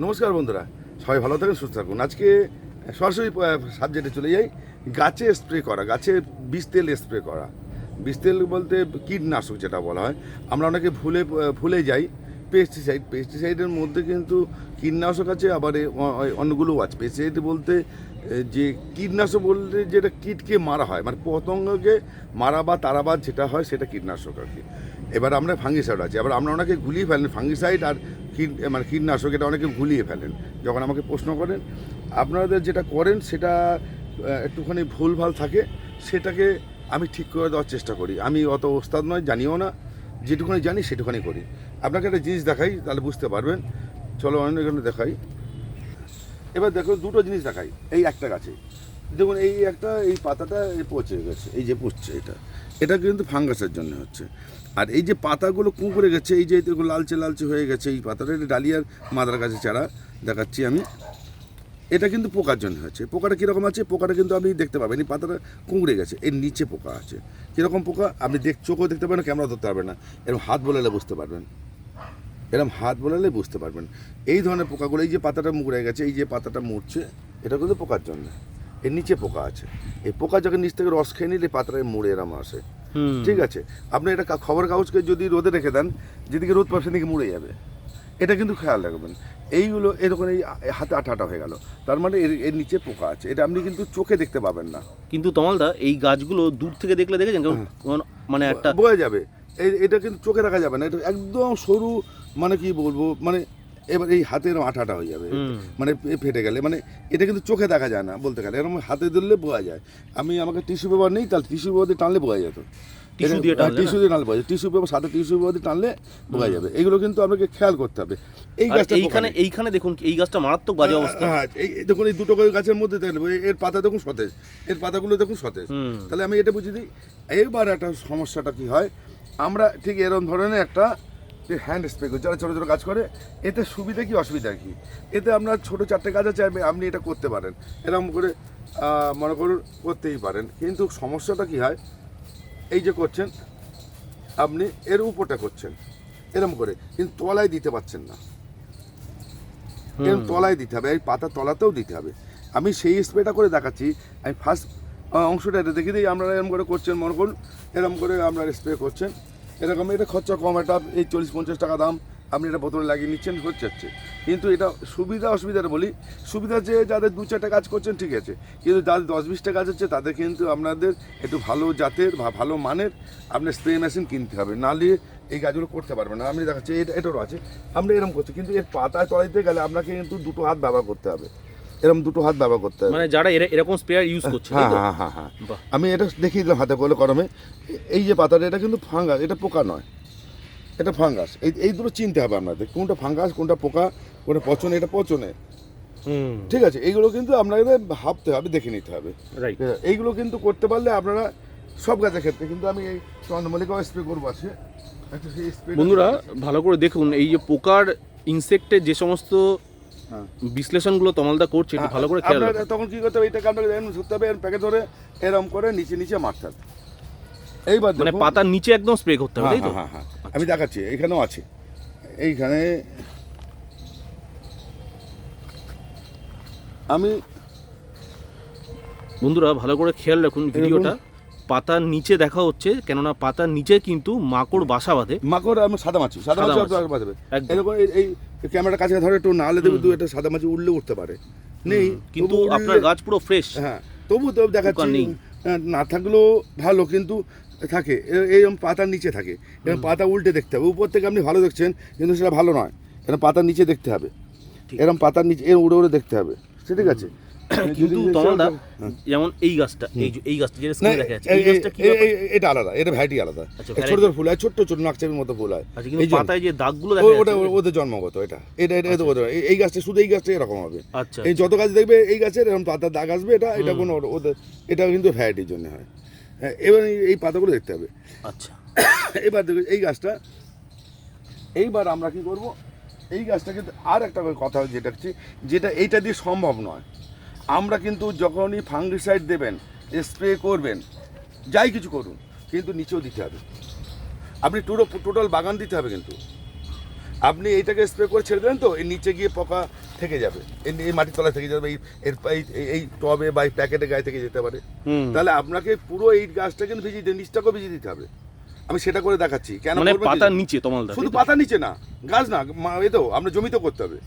নমস্কার বন্ধুরা, সবাই ভালো থাকুন, সুস্থ থাকুন। আজকে সরাসরি সাবজেক্টে চলে যাই। গাছে স্প্রে করা, গাছে বিষ তেল স্প্রে করা। বিষ তেল বলতে কীটনাশক যেটা বলা হয়। আমরা অনেকে ভুলে ভুলে যাই। পেস্টিসাইড পেস্টিসাইডের মধ্যে কিন্তু কীটনাশক আছে, আবার অন্যগুলোও আছে। পেস্টিসাইড বলতে যে কীটনাশক বলতে যেটা কীটকে মারা হয় মানে পতঙ্গকে মারা বা তারাবাদ যেটা হয়, সেটা কীটনাশক আর কি। এবার আমরা ফাঙ্গিসাইড আছে। এবার আমরা ওনাকে গুলিয়ে ফেলেন, ফাঙ্গিসাইড আর মানে কীটনাশক, এটা অনেকে গুলিয়ে ফেলেন। যখন আমাকে প্রশ্ন করেন, আপনাদের যেটা করেন সেটা একটুখানি ভুলভাল থাকে, সেটাকে আমি ঠিক করে দেওয়ার চেষ্টা করি। আমি অত ওস্তাদ নয়, জানিও না, যেটুকুনি জানি সেটুখানি করি। আপনাকে একটা জিনিস দেখাই, তাহলে বুঝতে পারবেন। চলো অন্য এখানে দেখাই। এবার দেখো, দুটো জিনিস দেখাই, এই একটা গাছে। দেখুন, এই একটা, এই পাতাটা পচে গেছে, এই যে পচছে এটা। এটা কিন্তু ফাঙ্গাসের জন্য হচ্ছে। আর এই যে পাতাগুলো কুঁকড়ে গেছে, এই যে লালচে লালচে হয়ে গেছে, এই পাতাটা, এটা ডালিয়ার মাদার গাছে চারা দেখাচ্ছি আমি। এটা কিন্তু পোকার জন্য হচ্ছে পোকাটা কীরকম আছে? পোকাটা কিন্তু আপনি দেখতে পাবেন। এই পাতাটা কুঁকড়ে গেছে। এর নিচে পোকা আছে। কীরকম পোকা? আপনি দেখ, চোখও দেখতে পাবেন ক্যামেরা ধরতে পারবেন না। এরকম হাত বোলালে বুঝতে পারবেন। এরকম হাত বোলালে বুঝতে পারবেন। এই ধরনের পোকাগুলো, এই যে পাতাটা মুড়ে গেছে, এই যে পাতাটা মুড়ছে এটা কিন্তু পোকার জন্য। এর নিচে পোকা আছে। এই পোকা যখন নিচ থেকে রস খেয়ে নিলে পাতাটা মুড়ে এরম আসে। ঠিক আছে? আপনি এটা খবর কাগজকে যদি রোদে রেখে দেন যেদিকে রোদ পাবে সেদিকে মুড়ে যাবে। এটা কিন্তু খেয়াল রাখবেন। এইগুলো এরকম এই হাতে আঠা আঠা হয়ে গেল। তার মানে এর এর নিচে পোকা আছে। এটা আপনি কিন্তু চোখে দেখতে পাবেন না। কিন্তু তমালদা এই গাছগুলো দূর থেকে দেখলে দেখেছেন? কেমন মানে একটা বোঝা যাবে। এটা কিন্তু চোখে দেখা যাবে না। এটা একদম সরু মানে কি বলব মানে এবার এই হাতের আঠাটা হয়ে যাবে। মানে ফেটে গেলে মানে এটা কিন্তু চোখে দেখা যায় না বলতে গেলে। এরকম হাতে ধরলে বোঝা যায়। আমি আমাকে টিস্যু পেপার নেই তাহলে টিস্যু পেপার দিয়ে টানলে বোঝা যেত। টিস্যু দিয়ে টানলে দিয়ে বোঝা যায়। টিস্যু পেপার সাথে টিস্যু পেপার দিয়ে টানলে বোঝা যাবে। এগুলো কিন্তু আপনাকে খেয়াল করতে হবে। এই গাছটা এইখানে এইখানে দেখুন এই গাছটা মারাত্মক বাজে অবস্থা। হ্যাঁ এই দেখুন এই দুটো গাছের মধ্যে দেখবেন এর পাতা দেখুন সতেজ। এর পাতাগুলো দেখুন সতেজ। তাহলে আমি এটা বুঝি দিই। এবার একটা সমস্যাটা কি হয়? আমরা ঠিক এরকম ধরনের একটা যে হ্যান্ড স্প্রে যারা ছোটো ছোটো কাজ করে এতে সুবিধা কি অসুবিধা কি? এতে আপনার ছোটো চারটে কাজ আছে আপনি- আপনি এটা করতে পারেন। এরকম করে মনে করুন করতেই পারেন। কিন্তু সমস্যাটা কি হয়? এই যে করছেন আপনি এর উপরটা করছেন। এরকম করে। কিন্তু তলায় দিতে পারছেন না। এরকম তলায় দিতে হবে। এই পাতা তলাতেও দিতে হবে। আমি সেই স্প্রেটা করে দেখাচ্ছি। আমি ফার্স্ট অংশটা এটা দেখে দিই। আপনারা এরকম করে করছেন মনে করুন। এরকম করে আপনারা স্প্রে করছেন। এরকম, এটা খরচা কম, এটা এই চল্লিশ, পঞ্চাশ টাকা দাম, আপনি এটা বোতলে লাগিয়ে নিচ্ছেন হচ্ছে হচ্ছে। কিন্তু এটা সুবিধা, অসুবিধাটা বলি, সুবিধা যে যাদের দু চারটা কাজ করছেন, ঠিক আছে। কিন্তু যাদের দশ বিশটা কাজ হচ্ছে, তাদের কিন্তু আপনাদের একটু ভালো জাতের বা ভালো মানের আপনার স্প্রে মেশিন কিনতে হবে। নাহলে এই কাজগুলো করতে পারবেন না। আমি দেখাচ্ছি, এটা, এটারও আছে। আমরা এরকম করছি, কিন্তু এর পাতায় তলাইতে গেলে আপনাকে কিন্তু দুটো হাত ব্যবহার করতে হবে। এরকম দুটো হাত ব্যবহার করতে হবে। মানে যারা এরা- এরকম স্প্রেয়ার ইউজ করছে হ্যাঁ হ্যাঁ হ্যাঁ হ্যাঁ। আমি এটা দেখিয়ে দিলাম হাতে করে গরমে এই যে পাতাটা এটা কিন্তু ফাঙ্গাস এটা পোকা নয়। এটা ফাঙ্গাস এই এই দুটো চিনতে হবে আপনাদের কোনটা ফাঙ্গাস কোনটা পোকা কোনটা পচনে এটা পচনে। হুম। ঠিক আছে এইগুলো কিন্তু আপনাদের ভাবতে হবে দেখে নিতে হবে। রাইট এইগুলো কিন্তু করতে পারলে আপনারা সব গাছের ক্ষেত্রে কিন্তু আমি এই চন্দ্রমল্লিকাও স্প্রে করব আছে। বন্ধুরা ভালো করে দেখুন এই যে পোকার ইনসেক্টের যে সমস্ত হ্যাঁ বিশ্লেষণগুলো তমালদা করছে একটু ভালো করে খেয়াল তখন কি করতে হবে এইটাকে আপনাকে এরকম ধরতে হবে প্যাকেট ধরে এরকম করে নিচে নিচে মারতে হবে। এইবার মানে পাতার নিচে একদম স্প্রে করতে হবে হ্যাঁ তাই তো? হ্যাঁ হ্যাঁ হ্যাঁ। আমি দেখাচ্ছি এখানেও আছে। এইখানে আমি বন্ধুরা ভালো করে খেয়াল রাখুন ভিডিওটা। পাতার নিচে দেখা হচ্ছে কেননা পাতার নিচে কিন্তু মাকড় বাসা বাঁধে। মাকড় আমি সাদা মাছি সাদা মাছি একদম। এরকম এই- এই ক্যামেরার কাছে ধরে একটু নালে দেবে দু একটা সাদা মাছি উড়লে উঠতে পারে। নেই কিন্তু আপনার গাছ পুরো ফ্রেশ হ্যাঁ তবু তো দেখাচ্ছি হ্যাঁ, না থাকলেও ভালো কিন্তু থাকে এরকম এইরকম পাতার নিচে থাকে। এরকম পাতা উল্টে দেখতে হবে। উপর থেকে আপনি ভালো দেখছেন কিন্তু সেটা ভালো নয়। এরকম পাতার নিচে দেখতে হবে। এরকম পাতার নিচে এরকম উড়ে উড়ে দেখতে হবে। ঠিক আছে? কিন্তু যদি- তমালদা হ্যাঁ। যেমন এই গাছটা এই এই গাছটা যেটা স্ক্রিনে দেখা যাচ্ছে এই গাছটা কি এটা আলাদা এটা ভ্যারাইটি আলাদা। আচ্ছা, ছোট ছোট ফুল হয় ছোট্ট ছোট নাকচাপির মতো ফুল হয়। আচ্ছা কিন্তু পাতায় যে দাগগুলো দেখা ওটা ওদের জন্মগত এটা। এটা এটা এটা ওদের এই- গাছটা শুধু এই গাছটা এরকম হবে। আচ্ছা এই যত গাছ দেখবে এই গাছের এরকম পাতার দাগ আসবে এটা এটা কোনো ওদের এটা কিন্তু ভ্যারাইটির জন্য হয়। হ্যাঁ, এবার এই- পাতাগুলো দেখতে হবে। আচ্ছা। এবার দেখো এই গাছটা এইবার আমরা কি করব? এই গাছটাকে আর একটা কথা যেটা হচ্ছে যেটা এইটা দিয়ে সম্ভব নয়। আমরা কিন্তু যখনই ফাঙ্গিসাইড দেবেন স্প্রে করবেন যাই কিছু করুন কিন্তু নিচেও দিতে হবে। আপনি টোটো টোটাল বাগান দিতে হবে কিন্তু। আপনি এইটাকে স্প্রে করে ছেড়ে দেবেন তো এর নিচে গিয়ে পোকা থেকে যাবে। এই মাটির তলায় থেকে যাবে এর এই- টবে বা এই প্যাকেটে গায়ে থেকে যেতে পারে। তাহলে আপনাকে পুরো এই গাছটা কিন্তু ভিজিয়ে দিন নিচটাকেও ভিজিয়ে দিতে হবে। আমি সেটা করে দেখাচ্ছি কেন মানে পাতার নিচে তমালদা শুধু পাতা নিচে না গাছ না এ তো আমরা জমিতেও করতে হবে।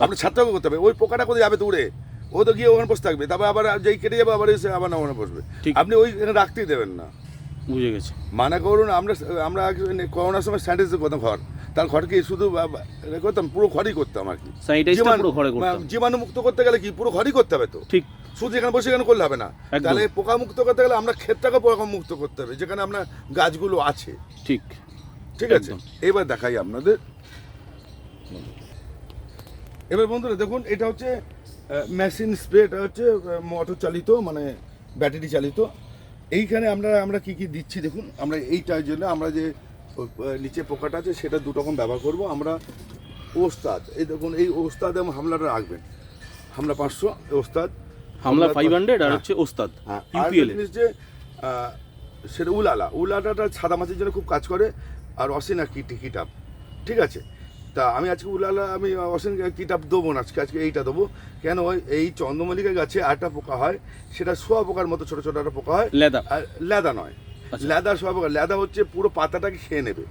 আপনার ছাদটাও করতে হবে ওই পোকাটা কোথায় যাবে তো উড়ে ও তো গিয়ে ওখানে বসে থাকবে। তারপর আবার যেই কেটে যাবে আবার এসে আবার না ওখানে বসবে। আপনি ওই রাখতেই দেবেন না। বুঝে গেছে। মানে করুন আমরা আমরা করোনার সময় স্যানিটাইজ করতাম ঘর? তার ঘরকে শুধু করতাম পুরো ঘরই করতাম আর কি। জীবাণু- মুক্ত করতে গেলে কি পুরো ঘরই করতে হবে তো? ঠিক। শুধু এখানে বসে এখানে করলে হবে না। তাহলে পোকা মুক্ত করতে গেলে আমরা ক্ষেতটাকে পোকা মুক্ত করতে হবে যেখানে আপনার গাছগুলো আছে। ঠিক। ঠিক আছে? এবার দেখাই আপনাদের। এবার বন্ধুরা দেখুন এটা হচ্ছে মেশিন স্প্রে এটা হচ্ছে মোটর চালিত মানে ব্যাটারি চালিত। এইখানে আমরা আমরা কি কি দিচ্ছি দেখুন আমরা এইটার জন্য আমরা যে নিচে পোকাটা আছে সেটা দু রকম ব্যবহার করব। আমরা ওস্তাদ এই দেখুন এই ওস্তাদ এবং হামলাটা রাখবেন। হামলা পাঁচশো ওস্তাদ। হামলা ফাইভ হান্ড্রেড আর হ্যাঁ। হচ্ছে ওস্তাদ হ্যাঁ, আর ইউপিএল জিনিস যে সেটা উলালা। উলালাটা সাদা মাছের জন্য খুব কাজ করে আর অসিনা কিট কিটাপ ঠিক আছে? তা আমি আজকে উলালা আমি অসিন কিটাপ দেবো না আজকে আজকে এইটা দেবো। কেন ওই এই চন্দ্রমল্লিকা গাছে আরেকটা পোকা হয় সেটা শোয়া পোকার মতো ছোটো ছোটো একটা পোকা হয়। লেদা। আর লেদা নয়। আচ্ছা। লেদা শোয়া পোকা লেদা হচ্ছে পুরো পাতাটাকে খেয়ে নেবে।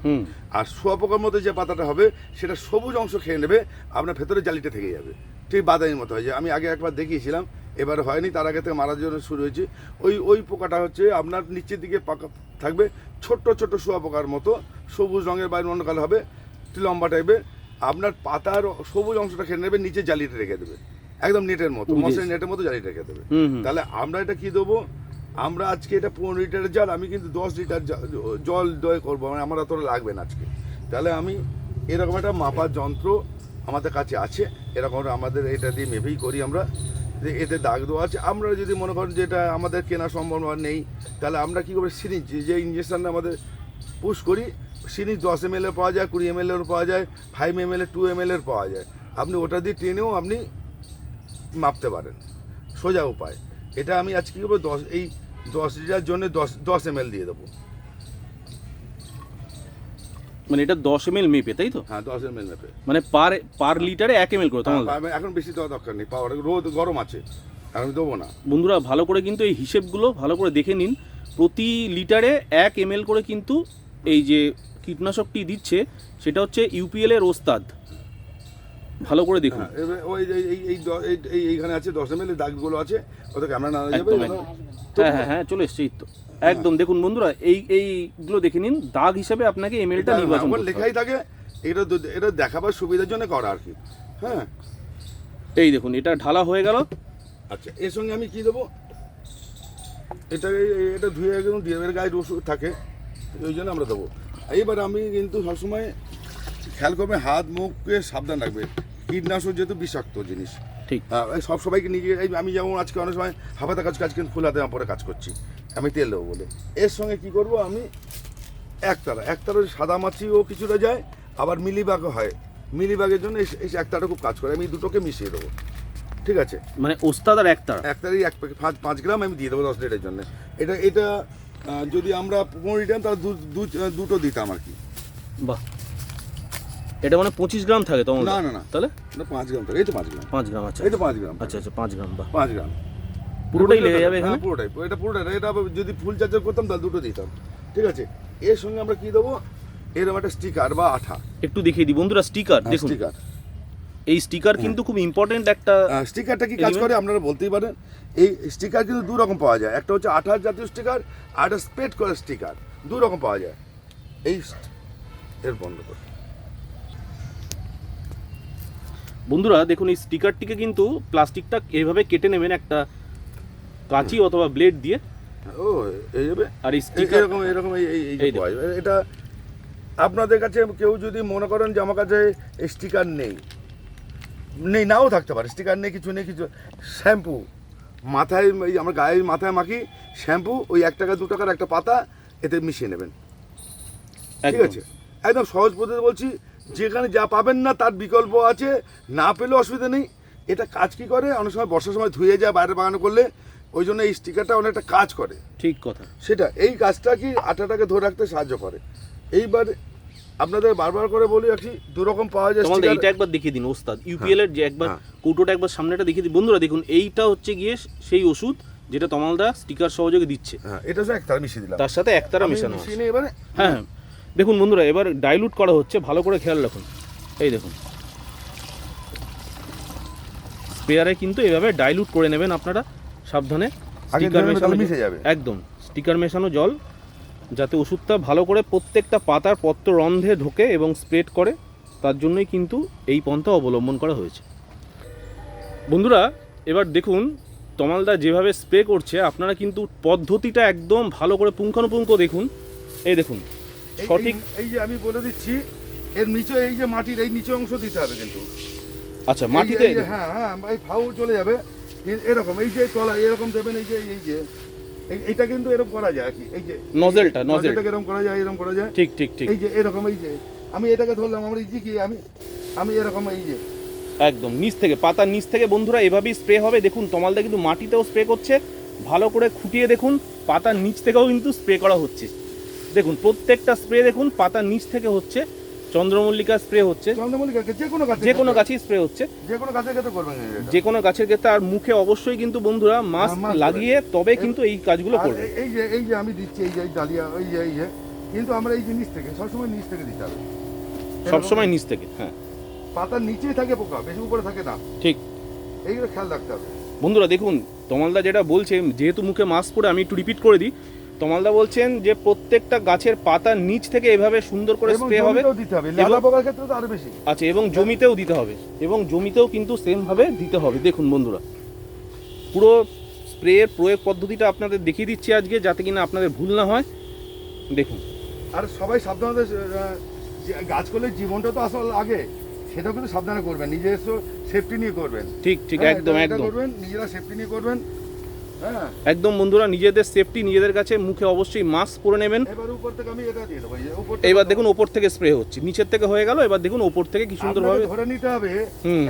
আর শোয়া পোকার মধ্যে যে পাতাটা হবে সেটা সবুজ অংশ খেয়ে নেবে আপনার ভেতরে জালিটা থেকে যাবে। ঠিক বাদামির মতো হয়। যে আমি আগে একবার দেখিয়েছিলাম এবার হয়নি তার আগে থেকে মারার জন্য শুরু হয়েছে। ওই ওই পোকাটা হচ্ছে আপনার নিচের দিকে পাকা থাকবে ছোট্ট ছোট্ট শোয়া পোকার মতো সবুজ রঙের বাইরে অন্য কালো হবে। একটু লম্বা টাইপের আপনার পাতার সবুজ অংশটা খেয়ে নেবে নিচে জালিটা রেখে দেবে। একদম নেটের মতো। মশারি নেটের মতো জালিটা রেখে দেবে। তাহলে আমরা এটা কি দেবো? আমরা আজকে এটা পনেরো লিটারের জল আমি কিন্তু দশ লিটার জল দয় করব মানে আমার অতটা লাগবে না আজকে। তাহলে আমি এরকম একটা মাপার যন্ত্র আমাদের কাছে আছে এরকম আমাদের এটা দিয়ে মেপেই করি আমরা। যে এতে দাগ দেওয়া আছে আমরা যদি মনে করেন যে এটা আমাদের কেনা সম্ভব নেই তাহলে আমরা কী করব? সিরিঞ্জ যে ইঞ্জেকশানটা আমাদের পুশ করি সিরিঞ্জ দশ এম এর পাওয়া যায় কুড়ি এম এর পাওয়া যায় five M L two M এর পাওয়া যায়। আপনি ওটা দিয়ে টেনেও আপনি মাপতে পারেন। সোজা উপায়। এটা আমি আজকে কী করব দশ এই দশ লিটার জন্য দশ দশ এম দিয়ে দেবো। মানে এটা দশ এম এল মেপে তাই তো? হ্যাঁ দশ এম এল নেবে মানে পার পার লিটারে এক এম এল করে হ্যাঁ, এখন বেশি দেওয়া দরকার নেই। পাওয়ার রোদ গরম আছে আমি দেবো না। বন্ধুরা ভালো করে কিন্তু এই হিসেবগুলো ভালো করে দেখে নিন। প্রতি লিটারে এক এম করে কিন্তু এই যে কীটনাশকটি দিচ্ছে সেটা হচ্ছে ইউপিএল এর ওস্তাদ। ভালো করে দেখুন। হ্যাঁ, ওই এই এই এই- এই এইখানে আছে দশ এম এল দাগগুলো আছে ওটা ক্যামেরা না যাবে হ্যাঁ হ্যাঁ হ্যাঁ চলে এসছে তো। একদম দেখুন বন্ধুরা এই এইগুলো দেখে নিন দাগ হিসাবে আপনাকে এমএলটা নির্বাচন করতে লেখাই থাকে এটা এটা দেখাবার সুবিধার জন্য করা আর কি হ্যাঁ। এই দেখুন এটা ঢালা হয়ে গেল। আচ্ছা এর সঙ্গে আমি কি দেবো? এটা এটা ধুয়ে একদম ডিএমের গায়ে ওষুধ থাকে। ওই জন্য আমরা দেবো। এইবার আমি কিন্তু সবসময় খেয়াল করবে হাত মুখকে সাবধান রাখবে। কীটনাশক যেহেতু বিষাক্ত জিনিস। ঠিক। হ্যাঁ সব সবাইকে নিজে আমি যেমন আজকে অনেক সময় হাফাতে কাজ কাজ কিন্তু ফুল হাতে পরে কাজ করছি। আমি তেল দেবো বলে। এর সঙ্গে কি করব আমি? একতারা। একতারা সাদা মাছিও কিছুটা যায় আবার মিলিবাগও হয়। মিলিবাগের জন্য এই- একতারা খুব কাজ করে। আমি দুটোকে মিশিয়ে দেবো। ঠিক আছে? মানে ওস্তাদ আর একতার? একটারই এক প্যাকেট পাঁচ পাঁচ গ্রাম আমি দিয়ে দেবো দশ লিটারের জন্য। এটা এটা যদি আমরা পনেরো লিটার তাহলে দুটো দিতাম আর কি। বাহ। এটা মানে পঁচিশ গ্রাম থাকে তখন না, না, না। তাহলে? না পাঁচ গ্রাম থাকে। এই তো পাঁচ গ্রাম। পাঁচ গ্রাম আচ্ছা। এই তো পাঁচ গ্রাম। আচ্ছা আচ্ছা পাঁচ গ্রাম বাহ। পাঁচ গ্রাম। পুরোটাই লেগে যাবে এখানে? হ্যাঁ, পুরোটাই। এটা পুরোটাই এটা যদি ফুল চার্জার করতাম তাহলে দুটো দিতাম। ঠিক আছে? এর সঙ্গে আমরা কি দেবো? এরকম একটা স্টিকার বা আঠা। একটু দেখিয়ে দিই। বন্ধুরা স্টিকার দেখুন। স্টিকার এই স্টিকার কিন্তু খুব ইম্পর্টেন্ট একটা স্টিকারটা কি কাজ করে আপনারা বলতেই পারেন? এই স্টিকার কিন্তু দু রকম পাওয়া যায়। একটা হচ্ছে আঠার জাতীয় স্টিকার আর একটা স্প্রেড করা স্টিকার দু রকম পাওয়া যায়। এই এর বন্ধ করে বন্ধুরা দেখুন এই স্টিকারটিকে কিন্তু প্লাস্টিকটা এভাবে কেটে নেবেন একটা কাঁচি অথবা ব্লেড দিয়ে। ও এই যাবে আর এই স্টিকার এরকম এরকম এই। এটা আপনাদের কাছে কেউ যদি মনে করেন যে আমার কাছে স্টিকার নেই নেই নাও থাকতে পারে স্টিকার নেই কিছু নেই কিছু শ্যাম্পু মাথায় এই আমার গায়ে মাথায় মাখি শ্যাম্পু ওই এক টাকা দু টাকার একটা পাতা এতে মিশিয়ে নেবেন। ঠিক আছে? একদম সহজ পদ্ধতি বলছি যেখানে যা পাবেন না তার বিকল্প আছে। না পেলেও অসুবিধা নেই। এটা কাজ কি করে? অনেক সময় বর্ষার সময় ধুয়ে যায় বাইরে বাগানো করলে ওই জন্য এই স্টিকারটা অনেকটা কাজ করে। ঠিক কথা। সেটা এই কাজটা কি আটাটাকে ধরে রাখতে সাহায্য করে? এইবার আপনাদের বারবার করে বলি আছি দু রকম পাওয়া যায় তোমাদের। এইটা একবার দেখিয়ে দিন ওস্তাদ। ইউপিএল এর যে একবার হ্যাঁ। কৌটোটা একবার সামনেটা দেখিয়ে দিন। বন্ধুরা দেখুন এইটা হচ্ছে গিয়ে সেই ওষুধ যেটা তমালদা স্টিকার সহযোগে দিচ্ছে। হ্যাঁ এটা হচ্ছে একতারা মিশিয়ে দিলাম। তার সাথে একতারা মেশানো আছে। মিশিয়ে এবারে হ্যাঁ হ্যাঁ। দেখুন বন্ধুরা এবার ডাইলুট করা হচ্ছে ভালো করে খেয়াল রাখুন। এই দেখুন। স্প্রেয়ারে কিন্তু এভাবে ডাইলুট করে নেবেন আপনারা সাবধানে। আগে স্টিকার মেশানো মিশে যাবে। একদম। স্টিকার মেশানো জল যাতে ওষুধটা ভালো করে প্রত্যেকটা পাতার পত্র রন্ধে ঢোকে এবং স্প্রেড করে তার জন্যই কিন্তু এই পন্থা অবলম্বন করা হয়েছে। বন্ধুরা এবার দেখুন তমালদা যেভাবে স্প্রে করছে আপনারা কিন্তু পদ্ধতিটা একদম ভালো করে পুঙ্খানুপুঙ্খ দেখুন। এই দেখুন সঠিক এই- যে আমি বলে দিচ্ছি এর নিচে এই যে মাটির এই নিচে অংশ দিতে হবে কিন্তু। আচ্ছা মাটিতে হ্যাঁ হ্যাঁ এই ফাউ চলে যাবে। এরকম এই যে তলা এরকম দেবেন এই যে এই যে এইটা কিন্তু এরকম করা যায় কি। এই যে নজেলটা নজেল নজেলটাকে এরকম করা যায় এরকম করা যায়। ঠিক ঠিক ঠিক। এই যে এরকম এই যে আমি এটাকে ধরলাম আমার এই যে কি আমি আমি এরকম এই যে। একদম নিচ থেকে পাতার নিচ থেকে বন্ধুরা এভাবেই স্প্রে হবে। দেখুন তমালদা কিন্তু মাটিতেও স্প্রে করছে। ভালো করে খুঁটিয়ে দেখুন পাতার নিচ থেকেও কিন্তু স্প্রে করা হচ্ছে। দেখুন প্রত্যেকটা স্প্রে দেখুন পাতার নিচ থেকে হচ্ছে। চন্দ্রমল্লিকা স্প্রে হচ্ছে। চন্দ্রমল্লিকাকে যে কোনো গাছে যে কোনো গাছেই স্প্রে হচ্ছে। যে কোনো গাছের ক্ষেত্রে করবেন যে কোনো গাছের ক্ষেত্রে আর মুখে অবশ্যই কিন্তু বন্ধুরা মাস্ক হ্যাঁ, লাগিয়ে তবে কিন্তু এই কাজগুলো করবে এই- এই যে এই যে আমি দিচ্ছি এই যে ডালিয়া ওই যে এই যে কিন্তু আমরা এই যে নিচ থেকে সবসময় নিচ থেকে দিতে হবে। সবসময় নিচ থেকে হ্যাঁ। পাতার নিচেই থাকে পোকা বেশি উপরে থাকে না। ঠিক। এইগুলো খেয়াল রাখতে হবে। বন্ধুরা দেখুন তমালদা যেটা বলছে যেহেতু মুখে মাস্ক পরে আমি একটু রিপিট করে দিই তমালদা বলছেন যে প্রত্যেকটা গাছের পাতার নিচ থেকে এভাবে সুন্দর করে স্প্রে হবে দিতে হবে। লালা পোকার ক্ষেত্রে তো আরও বেশি। আচ্ছা এবং জমিতেও দিতে হবে। এবং জমিতেও কিন্তু সেম ভাবে দিতে হবে। দেখুন বন্ধুরা পুরো স্প্রের প্রয়োগ পদ্ধতিটা আপনাদের দেখিয়ে দিচ্ছি আজকে যাতে কিনা আপনাদের ভুল না হয়। দেখুন। আর সবাই সাবধানতা গাছ করলে জীবনটা তো আসল আগে সেটা কিন্তু সাবধানে করবেন। নিজস্ব সেফটি নিয়ে করবেন। ঠিক ঠিক হ্যাঁ, একদম একদম। করবেন নিজেরা সেফটি নিয়ে করবেন। একদম বন্ধুরা নিজেদের সেফটি নিজেদের কাছে মুখে অবশ্যই মাস্ক পরে নেবেন। এবার দেখুন ওপর থেকে স্প্রে হচ্ছে। নিচের থেকে হয়ে গেল এবার দেখুন ওপর থেকে কি সুন্দরভাবে আপনাকে ধরে নিতে হবে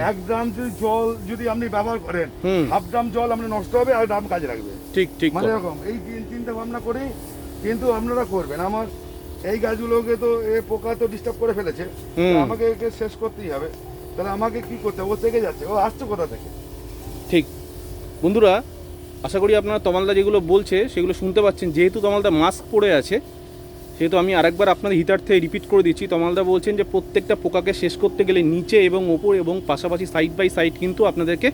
এক ড্রাম যদি জল যদি আপনি ব্যবহার করেন হাফ ড্রাম জল আপনি নষ্ট হবে আর ড্রাম কাজে লাগবে। ঠিক ঠিক। মানে। এরকম এই চিন্তা ভাবনা করেই কিন্তু আপনারা করবেন। আমার এই গাছগুলোকে তো এ পোকা তো ডিস্টার্ব করে ফেলেছে। আমাকে একে শেষ করতেই হবে। তাহলে আমাকে কি করতে ও থেকে যাচ্ছে। ও আসছে কোথা থেকে? ঠিক। বন্ধুরা আশা করি আপনারা তমালদা যেগুলো বলছে সেগুলো শুনতে পাচ্ছেন। যেহেতু তমালদা মাস্ক পরে আছে সেহেতু আমি আরেকবার আপনাদের হিটার থেকে রিপিট করে দিচ্ছি। তমালদা বলছেন যে প্রত্যেকটা পোকাকে শেষ করতে গেলে নিচে এবং ওপর এবং পাশাপাশি সাইড বাই সাইড কিন্তু আপনাদেরকে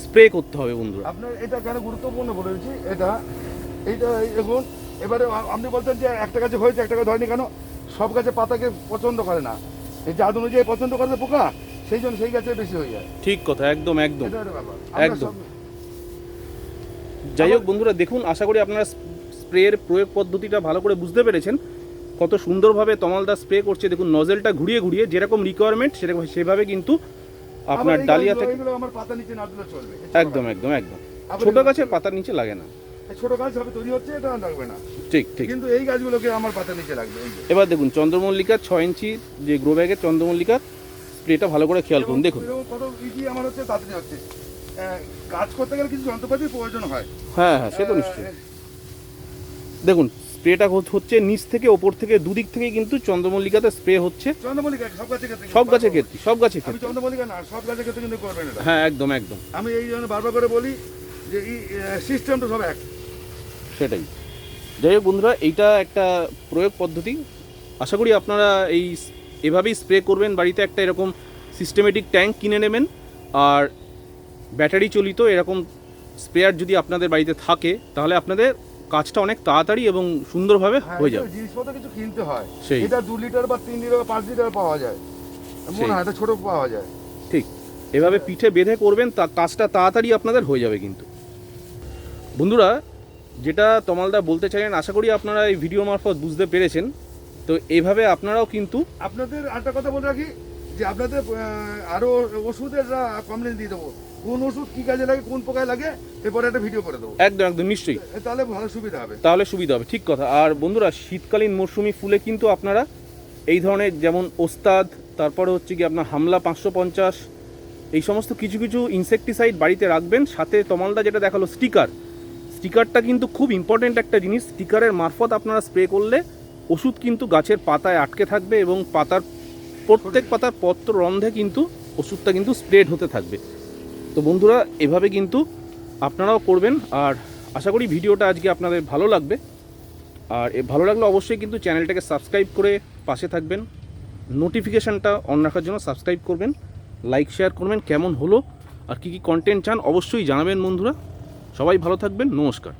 স্প্রে করতে হবে বন্ধুরা। আপনার এটা কেন গুরুত্বপূর্ণ বলেছি এটা এইটা এখন এবারে আপনি বলতেন যে একটা গাছে হয়েছে একটা গাছে হয়নি কেন? সব গাছে পাতাকে পছন্দ করে না। এই জাত অনুযায়ী পছন্দ করে পোকা সেই জন্য সেই গাছে বেশি হয়ে যায়। ঠিক কথা একদম একদম। একদম। যাই হোক বন্ধুরা দেখুন আশা করি আপনারা স্প্রের প্রয়োগ পদ্ধতিটা ভালো করে বুঝতে পেরেছেন। কত সুন্দরভাবে তমালদা স্প্রে করছে। দেখুন নজেলটা ঘুরিয়ে ঘুরিয়ে যেরকম রিকোয়ারমেন্ট সেরকম সেভাবে কিন্তু আপনার ডালিয়া থেকে একদম একদম একদম। ছোট গাছের পাতার নিচে লাগে না। ছোট গাছ হবে তৈরি হচ্ছে এটা লাগবে না। ঠিক ঠিক। কিন্তু এই গাছগুলোকে আমার পাতা নিচে লাগবে এবার দেখুন চন্দ্রমল্লিকার ছয় ইঞ্চি যে গ্রো ব্যাগের চন্দ্রমল্লিকার স্প্রেটা ভালো করে খেয়াল করুন দেখুন। কত ইজি আমার হচ্ছে তাড়াতাড়ি হচ্ছে আহ, কাজ করতে গেলে কিছু যন্ত্রপাতির প্রয়োজন হয়। হ্যাঁ হ্যাঁ সে তো নিশ্চয়ই। দেখুন স্প্রেটা হচ্ছে নিচ থেকে ওপর থেকে দুদিক থেকে কিন্তু চন্দ্রমল্লিকাতে স্প্রে হচ্ছে। চন্দ্রমল্লিকা সব গাছের ক্ষেত্রে সব গাছের ক্ষেত্রে সব গাছের ক্ষেত্রে। চন্দ্রমল্লিকা না সব গাছের ক্ষেত্রে কিন্তু করবেন এটা। হ্যাঁ একদম একদম। আমি এই জন্য বারবার করে বলি যে এই সিস্টেমটা সব এক। সেটাই। যাই হোক বন্ধুরা এইটা একটা প্রয়োগ পদ্ধতি। আশা করি আপনারা এই এভাবেই স্প্রে করবেন বাড়িতে একটা এরকম সিস্টেমেটিক ট্যাঙ্ক কিনে নেবেন। আর ব্যাটারি চলিত এরকম স্প্রেয়ার যদি আপনাদের বাড়িতে থাকে তাহলে আপনাদের কাজটা অনেক তাড়াতাড়ি এবং সুন্দরভাবে হ্যাঁ, হয়ে যাবে। জিনিসপত্র কিছু কিনতে হয়। সেই। এটা দু লিটার বা তিন লিটার বা পাঁচ লিটার পাওয়া যায়। মনে হয় ছোট পাওয়া যায়। ঠিক। এভাবে পিঠে বেঁধে করবেন তা কাজটা তাড়াতাড়ি আপনাদের হয়ে যাবে কিন্তু। বন্ধুরা যেটা তমালদা বলতে চাইলেন আশা করি আপনারা এই ভিডিও মারফত বুঝতে পেরেছেন। তো এভাবে আপনারাও কিন্তু আপনাদের একটা কথা বলে রাখি যে আপনাদের আহ, আরও ওষুধের কমপ্লেন দিয়ে দেবো। কোন ওষুধ কি কাজে লাগে কোন পোকায় লাগে এরপরে একটা ভিডিও করে দেবো। একদম একদম নিশ্চয়ই। তাহলে ভালো সুবিধা হবে। তাহলে সুবিধা হবে ঠিক কথা। আর বন্ধুরা শীতকালীন মরশুমি ফুলে কিন্তু আপনারা এই ধরনের যেমন ওস্তাদ তারপরে হচ্ছে কি আপনার হামলা পাঁচশো পঞ্চাশ এই সমস্ত কিছু কিছু ইনসেকটিসাইড বাড়িতে রাখবেন। সাথে তমালদা যেটা দেখাল স্টিকার স্টিকারটা কিন্তু খুব ইম্পর্টেন্ট একটা জিনিস। স্টিকারের মারফত আপনারা স্প্রে করলে ওষুধ কিন্তু গাছের পাতায় আটকে থাকবে এবং পাতার প্রত্যেক পাতার পত্র রন্ধে কিন্তু ওষুধটা কিন্তু স্প্রেড হতে থাকবে। তো বন্ধুরা, এভাবে কিন্তু আপনারাও করবেন আর আশা করি ভিডিওটা আজকে আপনাদের ভালো লাগবে। আর ভালো লাগলে অবশ্যই কিন্তু চ্যানেলটাকে সাবস্ক্রাইব করে পাশে থাকবেন। নোটিফিকেশানটা অন রাখার জন্য সাবস্ক্রাইব করবেন। লাইক শেয়ার করবেন কেমন হলো আর কী কী কন্টেন্ট চান অবশ্যই জানাবেন বন্ধুরা। সবাই ভালো থাকবেন। নমস্কার।